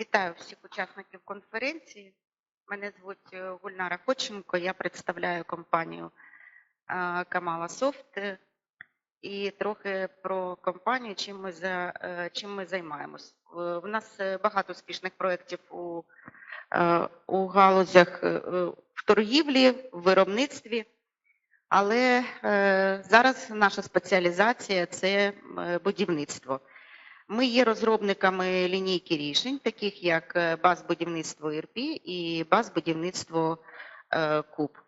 Вітаю всіх учасників конференції. Мене звуть е, Гульнара Ходченко. Я представляю компанію е, Камала Софт і трохи про компанію, чим ми за е, чим ми займаємось. В нас багато успішних проєктів у, у галузях в торгівлі, в виробництві. Але зараз наша спеціалізація це будівництво. Ми є розробниками лінійки рішень, таких як е, баз будівництво ІРП і баз будівництво е, КУБ.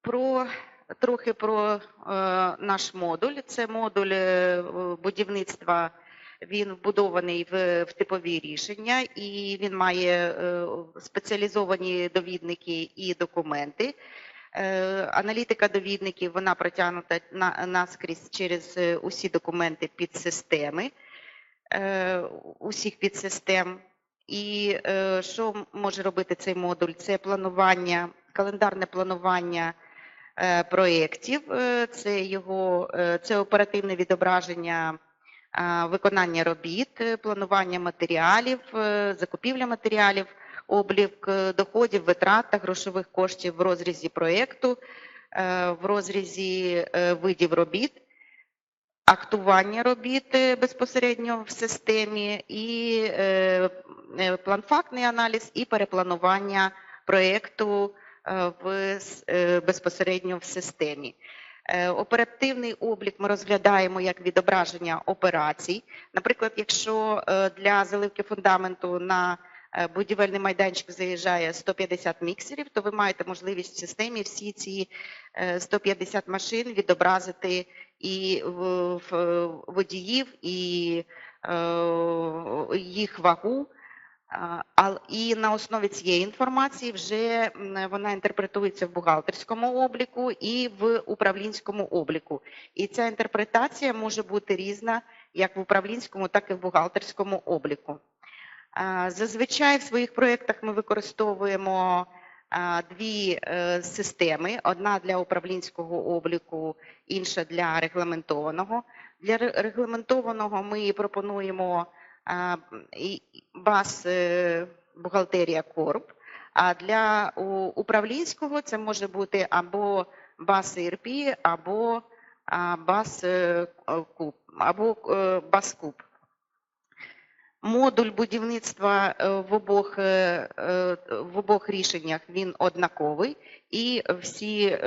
Про трохи про е, наш модуль. Це модуль будівництва. Він вбудований в, в типові рішення, і він має спеціалізовані довідники і документи. Е, Аналітика довідників вона протягнута на, наскрізь через е, усі документи підсистеми, е, усіх підсистем. І що може робити цей модуль? Це планування, календарне планування проєктів, це його це оперативне відображення виконання робіт, планування матеріалів, закупівля матеріалів облік е, доходів, витрат та грошових коштів в розрізі проєкту, е, в розрізі е, видів робіт, актування робіт безпосередньо в системі, і е, аналіз, і перепланування проєкту безпосередньо в системі. Оперативний облік ми розглядаємо як відображення операцій. Наприклад, якщо для заливки фундаменту на будівельний майданчик заїжджає 150 міксерів, то ви маєте можливість в системі всі ці е, 150 машин відобразити і водіїв, і е, їх вагу. І на основі цієї інформації вже вона інтерпретується в бухгалтерському обліку і в управлінському обліку. І ця інтерпретація може бути різна як в управлінському, так і в бухгалтерському обліку. Зазвичай в своїх проєктах ми використовуємо дві е, системи: одна для управлінського обліку, інша для регламентованого. Для ре- регламентованого ми пропонуємо баз е, бухгалтерія Корп. А для управлінського це може бути або баз ІРП, або баз е, куб, або баз куб. Модуль будівництва е, в обох, е, е, в обох рішеннях він однаковий, і всі,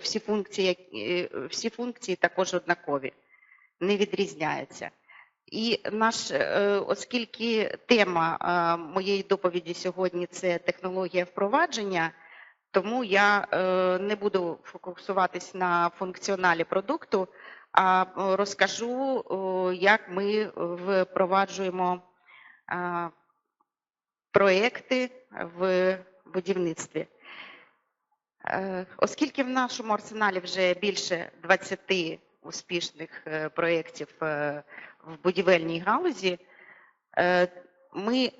всі, функції, всі функції також однакові, не відрізняються. І наш, оскільки тема моєї доповіді сьогодні це технологія впровадження, тому я не буду фокусуватись на функціоналі продукту, а розкажу, як ми впроваджуємо проекти в будівництві. Е, Оскільки в нашому арсеналі вже більше 20 успішних е, проєктів е, в будівельній галузі, ми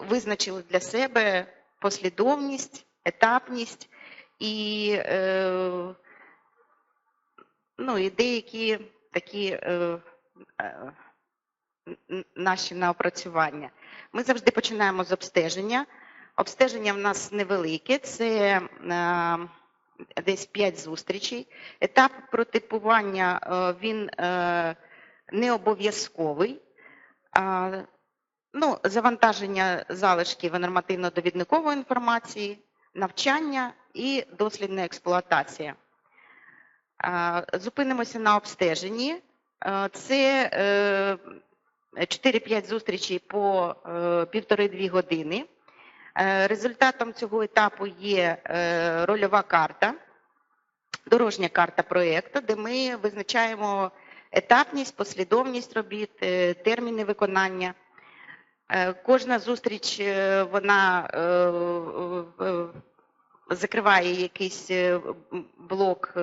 визначили для себе послідовність, етапність і, ну, і деякі такі е, е, наші напрацювання. Ми завжди починаємо з обстеження. Обстеження в нас невелике, це е, десь 5 зустрічей. Етап протипування е, він е, не обов'язковий. А, Ну, завантаження залишків нормативно-довідникової інформації, навчання і дослідна експлуатація. А, Зупинимося на обстеженні. Е, Це е, 4-5 зустрічей по е, півтори-дві години. Е, Результатом цього етапу є е, рольова карта, дорожня карта проєкту, де ми визначаємо етапність, послідовність робіт, терміни виконання. Кожна зустріч вона закриває якийсь блок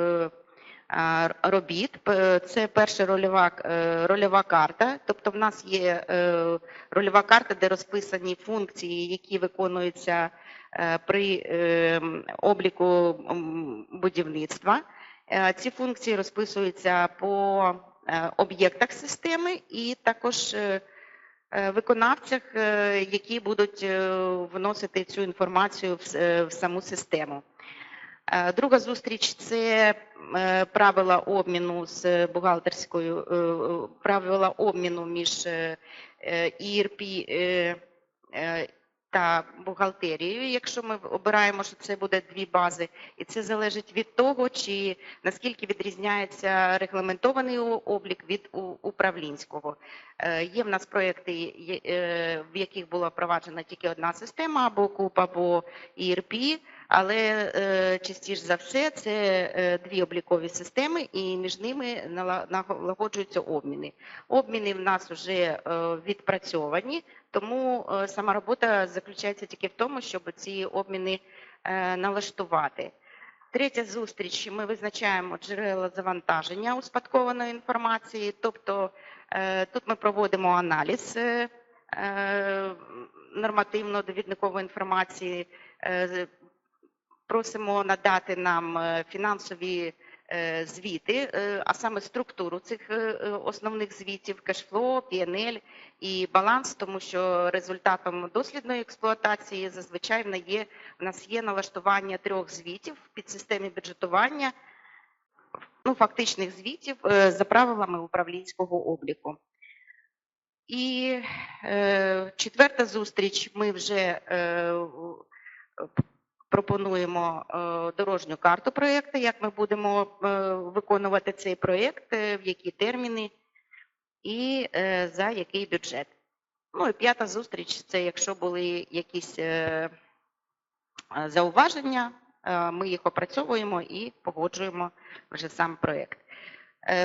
робіт. Це перша рольова, е, рольова карта. Тобто в нас є е, рольова карта, де розписані функції, які виконуються е, при обліку будівництва. Ці функції розписуються по об'єктах системи і також виконавцях, які будуть вносити цю інформацію в саму систему. Е, Друга зустріч це е, правила обміну з бухгалтерською, е, правила обміну між е, та бухгалтерією, якщо ми обираємо, що це буде дві бази, і це залежить від того, чи наскільки відрізняється регламентований облік від управлінського. Є в нас проекти, е, в яких була впроваджена тільки одна система, або КУП, або ERP, але е, частіше за все це е, дві облікові системи, і між ними налагоджуються обміни. Обміни в нас вже е, відпрацьовані, тому сама робота заключається тільки в тому, щоб ці обміни налаштувати. Третя зустріч. Ми визначаємо джерела завантаження успадкованої інформації, тобто тут ми проводимо аналіз нормативно-довідникової інформації, просимо надати нам е, фінансові е, звіти, е, а саме структуру цих основних звітів, кешфло, PNL і баланс, тому що результатом дослідної експлуатації зазвичай в нас є, налаштування трьох звітів в підсистемі бюджетування, ну, фактичних звітів за правилами управлінського обліку. І четверта зустріч ми вже е, пропонуємо е, дорожню карту проєкту, як ми будемо е, виконувати цей проєкт, е, в які терміни і за який бюджет. Ну і п'ята зустріч це якщо були якісь зауваження, ми їх опрацьовуємо і погоджуємо вже сам проєкт.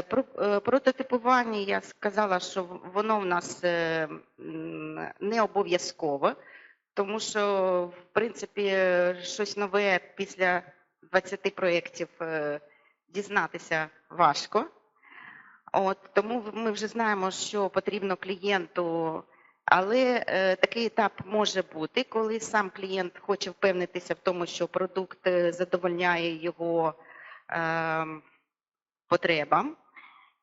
Про прототипування я сказала, що воно в нас не обов'язкове, тому що, в принципі, щось нове після 20 проєктів е, дізнатися важко. От, тому ми вже знаємо, що потрібно клієнту, але е, такий етап може бути, коли сам клієнт хоче впевнитися в тому, що продукт е, задовольняє його е, потребам.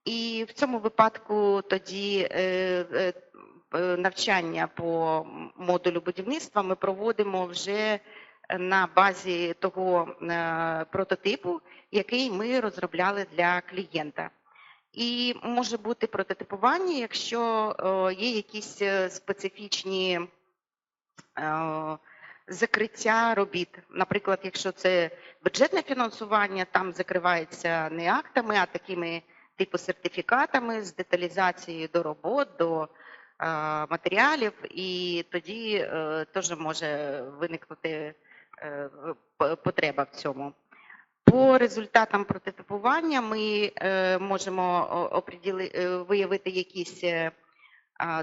І в цьому випадку тоді е, е, навчання по модулю будівництва ми проводимо вже на базі того е, прототипу, який ми розробляли для клієнта. І може бути прототипування, якщо е, є якісь е, специфічні е, закриття робіт. Наприклад, якщо це бюджетне фінансування, там закривається не актами, а такими типу сертифікатами з деталізацією до робот, до е, матеріалів, і тоді е, теж може виникнути е, потреба в цьому. По результатам прототипування ми е, можемо виявити якісь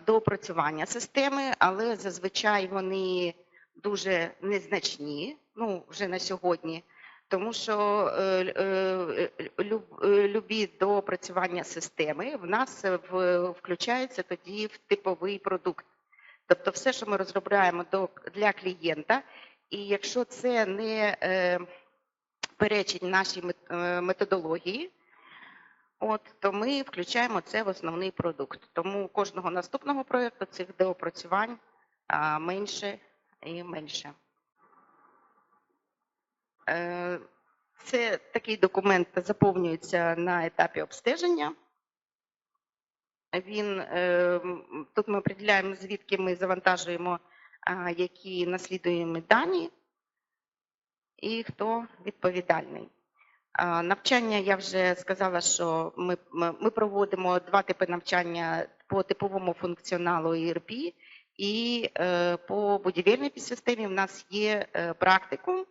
доопрацювання системи, але зазвичай вони дуже незначні, ну вже на сьогодні, тому що е, е, люб- е, любі доопрацювання системи в нас в, включаються тоді в типовий продукт. Тобто все, що ми розробляємо до, для клієнта, і якщо це не е, перечить нашій е, методології, От то ми включаємо це в основний продукт. Тому кожного наступного проєкту цих доопрацювань менше і менше. Е, Це такий документ заповнюється на етапі обстеження. Він е, тут ми определяємо, звідки ми завантажуємо які наслідуємо дані і хто відповідальний. Навчання я вже сказала, що ми, ми проводимо два типи навчання по типовому функціоналу ERP і е, по будівельній підсистемі в нас є е, практикум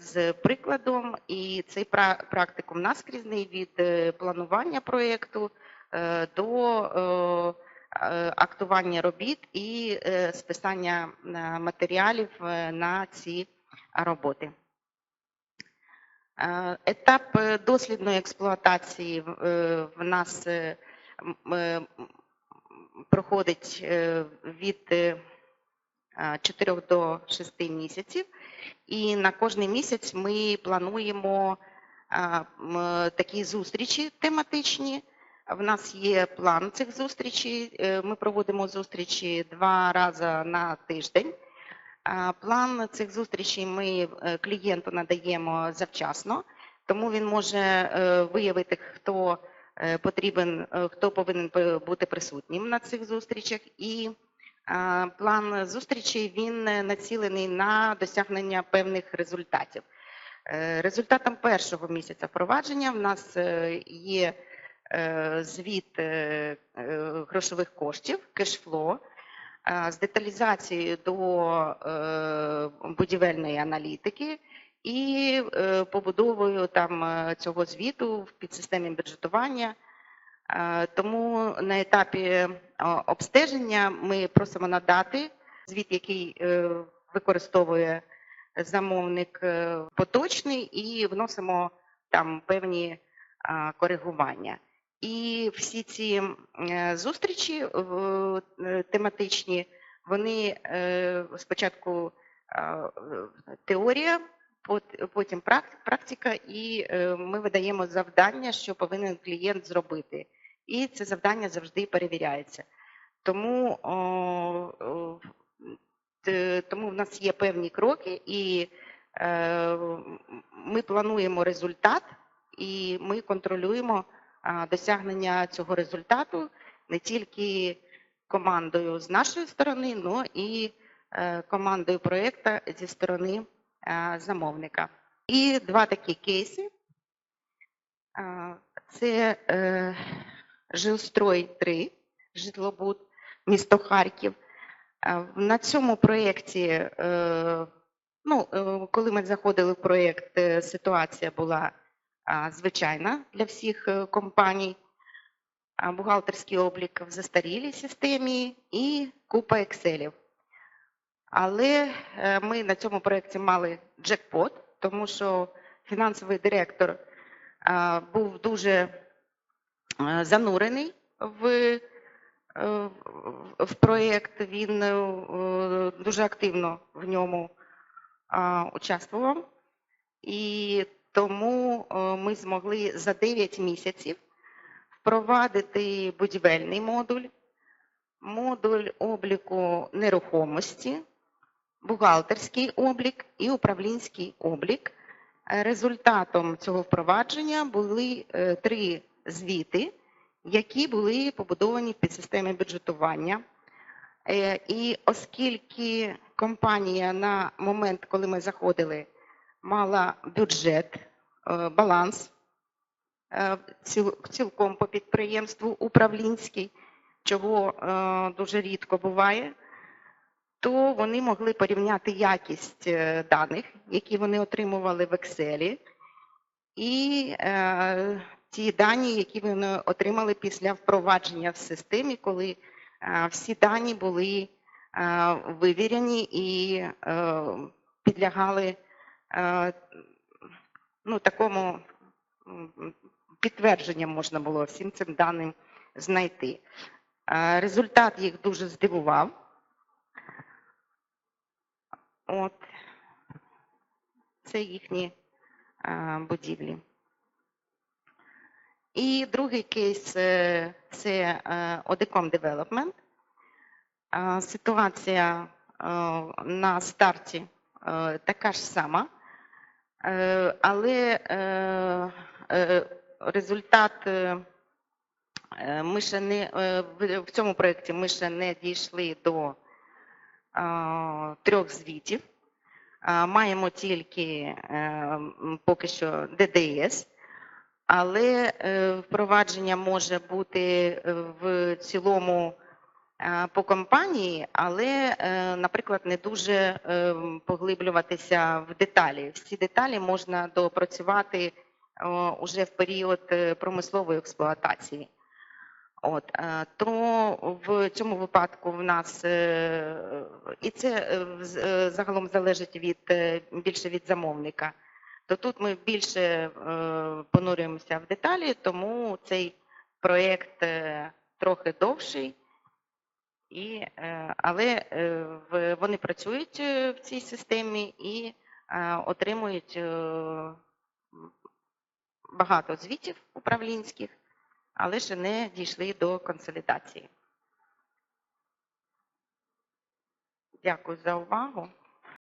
з прикладом, і цей пра- практикум наскрізний від е, планування проєкту е, до е, актування робіт і списання матеріалів на ці роботи. Етап дослідної експлуатації в- нас проходить від 4 до 6 місяців, і на кожний місяць ми плануємо такі зустрічі тематичні, В нас є план цих зустрічей. Е, Ми проводимо зустрічі два рази на тиждень. План цих зустрічей ми е, клієнту надаємо завчасно, тому він може е, виявити, хто потрібен, хто повинен бути присутнім на цих зустрічах. І план зустрічей він е, націлений на досягнення певних результатів. Е, Результатом першого місяця впровадження в нас е, є звіт грошових коштів, кешфло, з деталізацією до будівельної аналітики і побудовою там цього звіту в підсистемі бюджетування. Е, Тому на етапі е, обстеження ми просимо надати звіт, який е, використовує замовник поточний, і вносимо там певні коригування. І всі ці зустрічі тематичні, вони спочатку теорія, потім практика, і е, ми видаємо завдання, що повинен клієнт зробити. І це завдання завжди перевіряється. Тому, тому в нас є певні кроки, і е, ми плануємо результат, і ми контролюємо досягнення цього результату не тільки командою з нашої сторони, але і е, командою проєкту зі сторони е, замовника. І два такі кейси. Це е, Жилстрой 3, житлобуд, місто Харків. Е, На цьому проєкті, е, ну, е, коли ми заходили в проєкт, е, ситуація була звичайна для всіх е, компаній. Бухгалтерський облік в застарілій системі і купа екселів. Але е, ми на цьому проєкті мали джекпот, тому що фінансовий директор був дуже е, занурений в, е, в- проєкт. Він е, дуже активно в ньому участвував. І тому е, ми змогли за 9 місяців впровадити будівельний модуль, модуль обліку нерухомості, бухгалтерський облік і управлінський облік. Е, Результатом цього впровадження були е, три звіти, які були побудовані в підсистемі бюджетування. Е, І оскільки компанія на момент, коли ми заходили, мала бюджет, баланс цілком по підприємству управлінський, чого дуже рідко буває, то вони могли порівняти якість е, даних, які вони отримували в Excel, і е, ті дані, які вони отримали після впровадження в системі, коли е, всі дані були е, вивірені і е, підлягали е, ну, такому підтвердженням можна було всім цим даним знайти. Е, Результат їх дуже здивував. От це їхні е, будівлі. І другий кейс е, це Development. Е, Ситуація е, на старті така ж сама, але результат ми ще не в- цьому проєкті ми ще не дійшли до трьох звітів. Маємо тільки е, поки що ДДС, але е, впровадження може бути е, в цілому по компанії, але, наприклад, не дуже поглиблюватися в деталі. Всі деталі можна доопрацювати е, уже в період промислової експлуатації. От, е, то в цьому випадку в нас е, і це е, загалом залежить від більше від замовника. То тут ми більше понурюємося в деталі, тому цей проєкт трохи довший. І, але вони працюють в цій системі і отримують багато звітів управлінських але ще не дійшли до консолідації. Дякую за увагу.